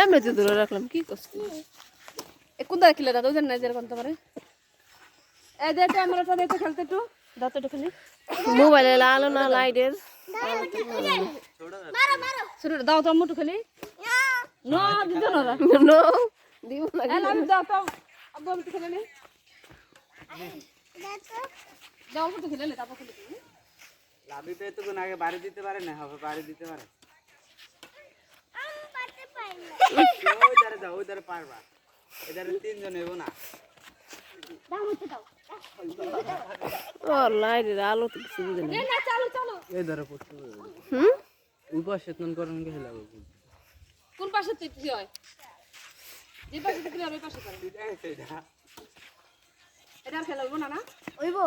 এমনিতে ধরে রাখলাম কি করছি এ কোন দ্বারা খেলে দাদা ওই জন্য যেরকম তোমার এই দে আমরা তো খেলতে একটু। দাও তো একটু খেলি। মোবাইলে আলো না লাইটের? শুরু দাও তো মুটু খেলি। না দিত না। নো। দিব না। লামি দাও তো আব্বু মুটু খেলে নে দাও মুটু খেলে নে তারপর খেলে লাভি পেয়ে তো আগে বাড়ি দিতে পারে না হবে বাড়ি দিতে পারে ওই ধারে যাও ওই ধারে পারবা। এধারে তিনজন হইব না। আলো তো কিছু বুঝে না। এই ধারে পড়তে হুম? করেন কে কোন পাশে তুই কি হয়? যে পাশে তুই ওই পাশে করে। এটা আর না না? ওইবো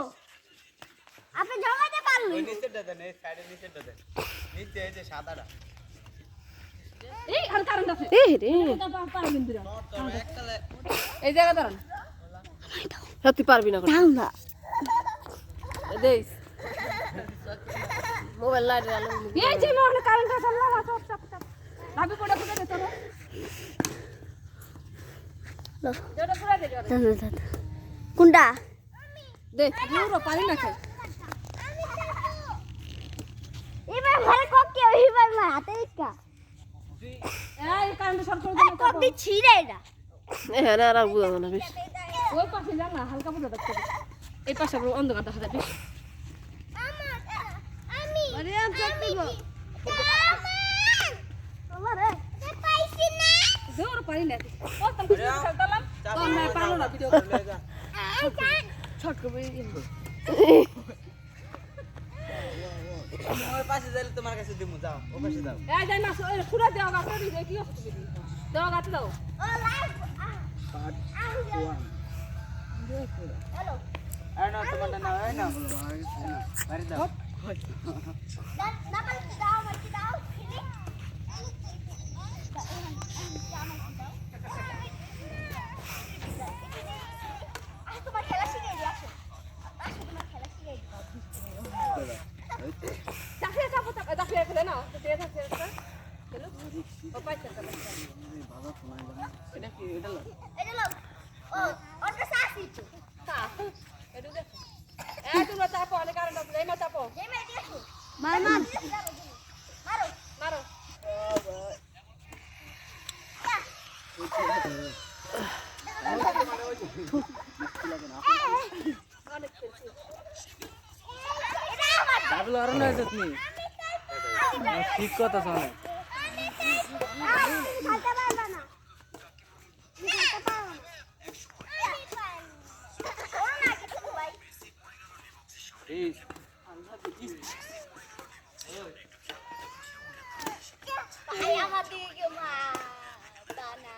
আপনি জমাতে পারলেন। ওই নিচেরটা দেন এই সাইডে নিচেরটা দেন। নিচে এই যে সাদাটা। সত্যি পারবি না দাও না। দেখ। মোবাইল লাইটের আলো এই যে মনে কারেন্ট আছে না চপ চপ চপ লাভি পড়ে পড়ে দে চলো। যেটা পুরা দে। কোনটা? দে পুরো পানি না খাই এবার ঘরে ককে এবার আমার হাতে ইকা এটা এখানে আর বুঝাবো না। বেশ। ওই পাশে যা না হালকা পুরো দেখতে এই পাশে পুরো অন্ধকার দেখা যায় বেশ আরে আমি চপ দিব। আমার রে পাইছি না। জোর পানি না। ও কিছু খেলতাম তো আমরা পারল না। ভিডিও আই জান করে ওই পাশে যাইলে তোমার কাছে দিমু যাও ও পাশে যাও। এই যাই মাছ ওই খুঁড়া দেওয়া গাছ দিবে কি আছে তুমি দেওয়া গাছ দাও। ও লাইভ হ্যালো আর না তোমার না হয় না বাড়ি দাও না পারলে দাও আমাকে দাও তোমার খেলা শিখে দিই আসো। আসো তোমার খেলা শিখে দিই। মার। মার মারো মারো ডাবল আর না? ঠিক কথা শোনে আমার দিকে না খেলতে পারবে না ও না কিছু ভাই এই ভাই আমার দিকে মা দানা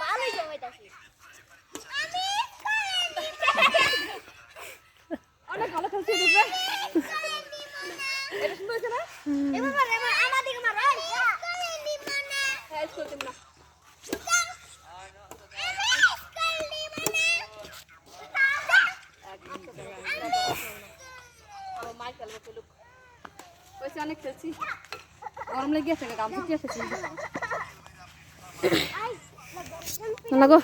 ভালোই জমাইতাছি অনেক ভালো খেলছি দেখবে এটা সুন্দর হয়েছে না এবার এবার আমার দিকে মার ওই হ্যাঁ স্কুল দিন না আমার মাই খেলব খেলুক ওইসে অনেক খেলছি। গরম লেগে গেছে গাম থেকে এসেছি লাগো